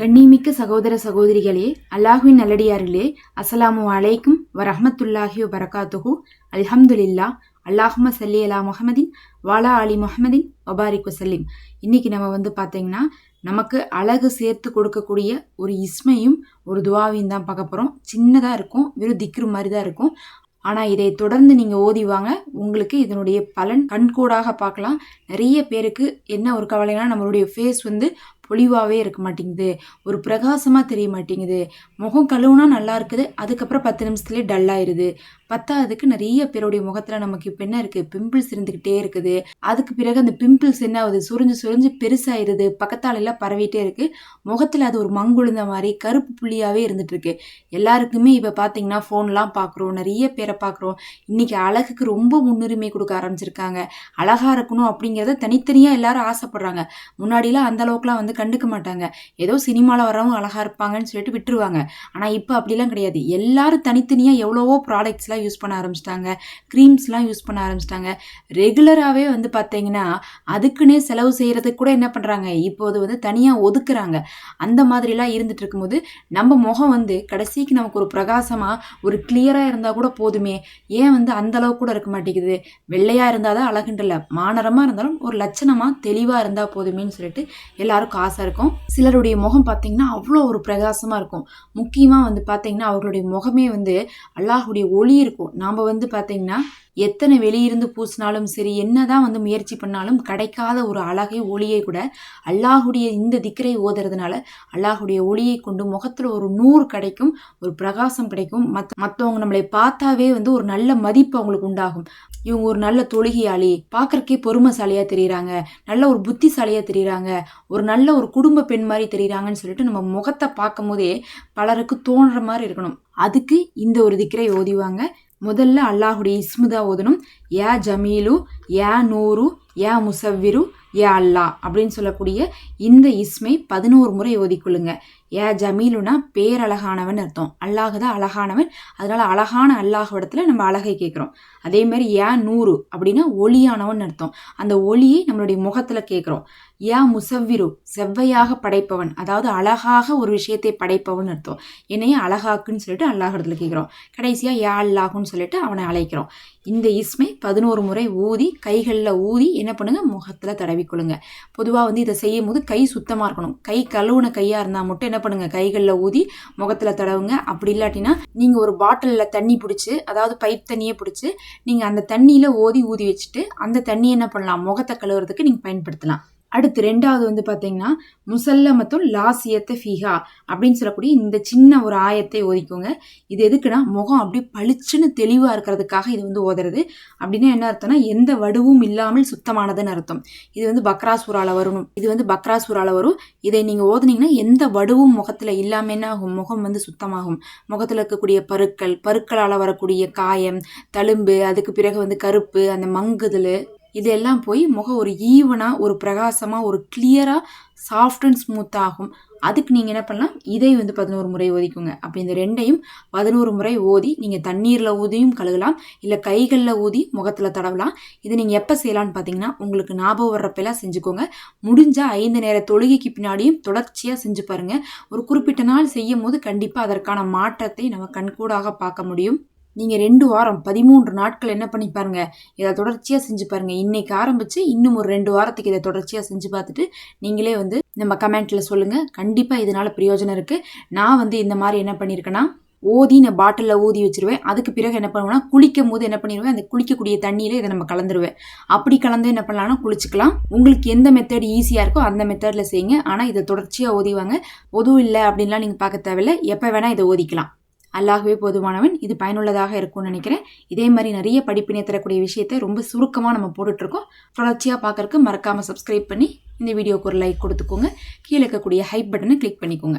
கண்ணிமிக்க சகோதர சகோதரிகளே அல்லாஹுவின் நல்லடியார்களே அஸ்ஸலாமு அலைக்கும் வரஹமத்துல்லாஹி வரகாத்துஹு அல்ஹம்துலில்லா அல்லாஹும சல்லி அலா முஹமதின் வாலா அலி முஹம்மதின் ஒபாரிக் வசல்லிம் இன்னைக்கு நம்ம வந்து பார்த்தீங்கன்னா நமக்கு அழகு சேர்த்து கொடுக்கக்கூடிய ஒரு இஸ்மையும் ஒரு துவாவையும் தான் பார்க்க போகிறோம் சின்னதாக இருக்கும் வெறும் திக்ரு மாதிரி தான் இருக்கும். ஆனால் இதை தொடர்ந்து நீங்கள் ஓதி வாங்க. உங்களுக்கு இதனுடைய பலன் கண்கூடாக பார்க்கலாம். நிறைய பேருக்கு என்ன ஒரு கவலைனா நம்மளுடைய ஃபேஸ் வந்து பொலிவாகவே இருக்க மாட்டேங்குது. ஒரு பிரகாசமாக தெரிய மாட்டேங்குது. முகம் கழுவுனா நல்லா இருக்குது. அதுக்கப்புறம் பத்து நிமிஷத்துலேயே டல்லாயிருது பத்தாவதுக்கு நிறைய பேருடைய முகத்தில் நமக்கு இப்போ என்ன இருக்குது பிம்பிள்ஸ் இருந்துக்கிட்டே இருக்குது. அதுக்கு பிறகு அந்த பிம்பிள்ஸ் என்ன ஆகுது? சுரிஞ்சு சுரிஞ்சு பெருசாயிருது. பக்கத்தாலெல்லாம் பரவிட்டே இருக்குது முகத்தில் அது ஒரு மங்குழுந்த மாதிரி கருப்பு புள்ளியாகவே இருந்துகிட்ருக்கு எல்லாருக்குமே இப்போ பார்த்தீங்கன்னா ஃபோன்லாம் பார்க்குறோம் நிறைய பேரை பார்க்குறோம் இன்னைக்கு அழகுக்கு ரொம்ப முன்னுரிமை கொடுக்க ஆரம்பிச்சிருக்காங்க. அழகாக இருக்கணும் அப்படிங்கிறத தனித்தனியாக எல்லாரும் ஆசைப்படுறாங்க. முன்னாடிலாம் அந்த அளவுக்குலாம் வந்து கண்டுக்க மாட்டாங்க. ஏதோ சினிமாவில் வரவங்க அழகா இருப்பாங்கன்னு சொல்லிட்டு விட்டுருவாங்க. ஆனால் இப்போ அப்படிலாம் கிடையாது. எல்லாரும் தனித்தனியாக எவ்வளவோ ப்ராடக்ட்ஸ்லாம் யூஸ் பண்ண ஆரம்பிச்சிட்டாங்க. க்ரீம்ஸ்லாம் யூஸ் பண்ண ஆரம்பிச்சிட்டாங்க. ரெகுலராகவே வந்து பார்த்தீங்கன்னா அதுக்குன்னே செலவு செய்கிறதுக்கு கூட என்ன பண்ணுறாங்க இப்போது வந்து தனியாக ஒதுக்குறாங்க. அந்த மாதிரிலாம் இருந்துட்டு இருக்கும்போது நம்ம முகம் வந்து கடைசிக்கு நமக்கு ஒரு பிரகாசமாக ஒரு கிளியராக இருந்தால் கூட போதுமே. ஏன் வந்து அந்த அளவு கூட இருக்க மாட்டேங்குது? வெள்ளையாக இருந்தால் தான் அழகுன்றல. மானரமாக இருந்தாலும் ஒரு லட்சணமாக தெளிவாக இருந்தால் போதுமேன்னு சொல்லிட்டு எல்லாரும் காசு ஆசை இருக்கும் சிலருடைய முகம் பார்த்தீங்கன்னா அவ்வளோ ஒரு பிரகாசமாக இருக்கும். முக்கியமாக வந்து பார்த்தீங்கன்னா அவர்களுடைய முகமே வந்து அல்லாஹுடைய ஒளி இருக்கும். நாம் வந்து பார்த்தீங்கன்னா எத்தனை வெளியிருந்து பூசினாலும் சரி என்னதான் வந்து முயற்சி பண்ணாலும் கிடைக்காத ஒரு அழகை ஒளியை கூட அல்லாஹுடைய இந்த திக்கரை ஓதுறதுனால அல்லாஹுடைய ஒளியை கொண்டு முகத்தில் ஒரு நூறு கிடைக்கும் ஒரு பிரகாசம் கிடைக்கும். மத் மற்றவங்க நம்மளை பார்த்தாவே வந்து ஒரு நல்ல மதிப்பு அவங்களுக்கு உண்டாகும். இவங்க ஒரு நல்ல தொழுகையாளி பார்க்கறக்கே பொறுமைசாலியாக தெரியுறாங்க நல்ல ஒரு புத்திசாலியாக தெரியுறாங்க ஒரு நல்ல ஒரு குடும்ப பெண் மாதிரி தெரியுறாங்கன்னு சொல்லிட்டு நம்ம முகத்தை பார்க்கும் போதே பலருக்கு தோன்ற மாதிரி இருக்கணும். அதுக்கு இந்த ஒரு திக்கரை ஓதிவாங்க. முதல்ல அல்லாஹுடைய இஸ்முதா ஓதணும். ஏ ஜமீலு ஏ நூரு ஏ முசவ்விரு யா அல்லா அப்படின்னு சொல்லக்கூடிய இந்த இஸ்மை பதினோரு முறை ஓதிக்கொள்ளுங்க. ஏ ஜமீலுனா பேரழகானவன் அர்த்தம். அல்லாஹ் தான் அழகானவன். அதனால அழகான அல்லாஹ் இடத்துல நம்ம அழகை கேட்குறோம். அதே மாதிரி ஏன் நூறு அப்படின்னா ஒளியானவன் அர்த்தம். அந்த ஒளியை நம்மளுடைய முகத்துல கேட்குறோம். யா முசவ்விரு செவ்வையாக படைப்பவன். அதாவது அழகாக ஒரு விஷயத்தை படைப்பவன் அர்த்தம். என்னைய அழகாக்குன்னு சொல்லிட்டு அல்லாஹிடத்துல கேட்குறோம். கடைசியா யா அல்லாஹுன்னு சொல்லிட்டு அவனை அழைக்கிறோம். இந்த இஸ்மை பதினோரு முறை ஊதி கைகளில் ஊதி என்ன பண்ணுங்க? முகத்தில் பண்ணிக்கொள்ளுங்க பொதுவாக வந்து இதை செய்யும் போது கை சுத்தமாக இருக்கணும். கை கழுவுன கையாக இருந்தால் மட்டும் என்ன பண்ணுங்கள் கைகளில் ஊதி முகத்தில் தடவுங்க. அப்படி இல்லாட்டினா நீங்கள் ஒரு பாட்டிலில் தண்ணி பிடிச்சி அதாவது பைப் தண்ணியை பிடிச்சி நீங்கள் அந்த தண்ணியில் ஓதி ஊதி வச்சுட்டு அந்த தண்ணியை என்ன பண்ணலாம்? முகத்தை கழுவுறதுக்கு நீங்கள் பயன்படுத்தலாம். அடுத்து ரெண்டாவது வந்து பார்த்தீங்கன்னா முசல்லமத்தும் லாசியத்தை ஃபீஹா அப்படின்னு சொல்லக்கூடிய இந்த சின்ன ஒரு ஆயத்தை ஓதிக்கோங்க. இது எதுக்குன்னா முகம் அப்படியே பளிச்சுன்னு தெளிவாக இருக்கிறதுக்காக இது வந்து ஓதுறது. அப்படின்னா என்ன அர்த்தம்னா எந்த வடுவும் இல்லாமல் சுத்தமானதுன்னு அர்த்தம். இது வந்து பக்ராசூரால வரணும் இது வந்து பக்ராசூரால வரும். இதை நீங்கள் ஓதுனீங்கன்னா எந்த வடுவும் முகத்தில் இல்லாமல் என்ன ஆகும்? முகம் வந்து சுத்தமாகும். முகத்தில் இருக்கக்கூடிய பருக்கள் பருக்களால் வரக்கூடிய காயம் தழும்பு அதுக்கு பிறகு வந்து கருப்பு அந்த மங்குதல் இதெல்லாம் போய் முகம் ஒரு ஈவனாக ஒரு பிரகாசமாக ஒரு கிளியராக சாஃப்ட் அண்ட் ஸ்மூத் ஆகும். அதுக்கு நீங்கள் என்ன பண்ணலாம்? இதை வந்து பதினோரு முறை ஓதிக்குங்க. அப்படி இந்த ரெண்டையும் பதினோரு முறை ஓதி நீங்கள் தண்ணீரில் ஊதியும் கழுகலாம் இல்லை கைகளில் ஊதி முகத்தில் தடவலாம். இதை நீங்கள் எப்போ செய்யலாம்னு பார்த்தீங்கன்னா உங்களுக்கு ஞாபகம் வர்றப்பெல்லாம் செஞ்சுக்கோங்க. முடிஞ்சால் ஐந்து நேர தொழுகைக்கு பின்னாடியும் தொடர்ச்சியாக செஞ்சு பாருங்கள் ஒரு குறிப்பிட்ட நாள் செய்யும் போது கண்டிப்பாக அதற்கான மாற்றத்தை நம்ம கண்கூடாக பார்க்க முடியும். நீங்கள் ரெண்டு வாரம் பதிமூன்று நாட்கள் என்ன பண்ணி பாருங்க இதை தொடர்ச்சியாக செஞ்சு பாருங்க. இன்றைக்கி ஆரம்பித்து இன்னும் ஒரு ரெண்டு வாரத்துக்கு இதை தொடர்ச்சியாக செஞ்சு பார்த்துட்டு நீங்களே வந்து நம்ம கமெண்ட்டில் சொல்லுங்கள் கண்டிப்பாக இதனால் பிரயோஜனம் இருக்குது நான் வந்து இந்த மாதிரி என்ன பண்ணியிருக்கேன்னா ஓதி நான் பாட்டிலில் ஊதி வச்சிருவேன். அதுக்கு பிறகு என்ன பண்ணுவேன்னா குளிக்கும் போது என்ன பண்ணிடுவேன் அந்த குளிக்கக்கூடிய தண்ணியில் இதை நம்ம கலந்துருவேன். அப்படி கலந்து என்ன பண்ணலாம்னா குளிச்சுக்கலாம். உங்களுக்கு எந்த மெத்தட் ஈஸியாக இருக்கோ அந்த மெத்தடில் செய்யுங்க. ஆனால் இதை தொடர்ச்சியாக ஓதிவாங்க ஒதுவும் இல்லை அப்படின்லாம் நீங்கள் பார்க்க தேவையில்லை. எப்போ வேணால் இதை ஓதிக்கலாம் அல்லாகவே போதுமானவன் இது பயனுள்ளதாக இருக்கும்னு நினைக்கிறேன். இதே மாதிரி நிறைய படிப்பினை தரக்கூடிய விஷயத்த ரொம்ப சுருக்கமாக நம்ம போட்டுட்ருக்கோம். தொடர்ச்சியாக பார்க்கறக்கு மறக்காமல் சப்ஸ்கிரைப் பண்ணி இந்த வீடியோக்கு ஒரு லைக் கொடுத்துக்கோங்க. கீழே இருக்கக்கூடிய ஹைப் பட்டனை கிளிக் பண்ணிக்கோங்க.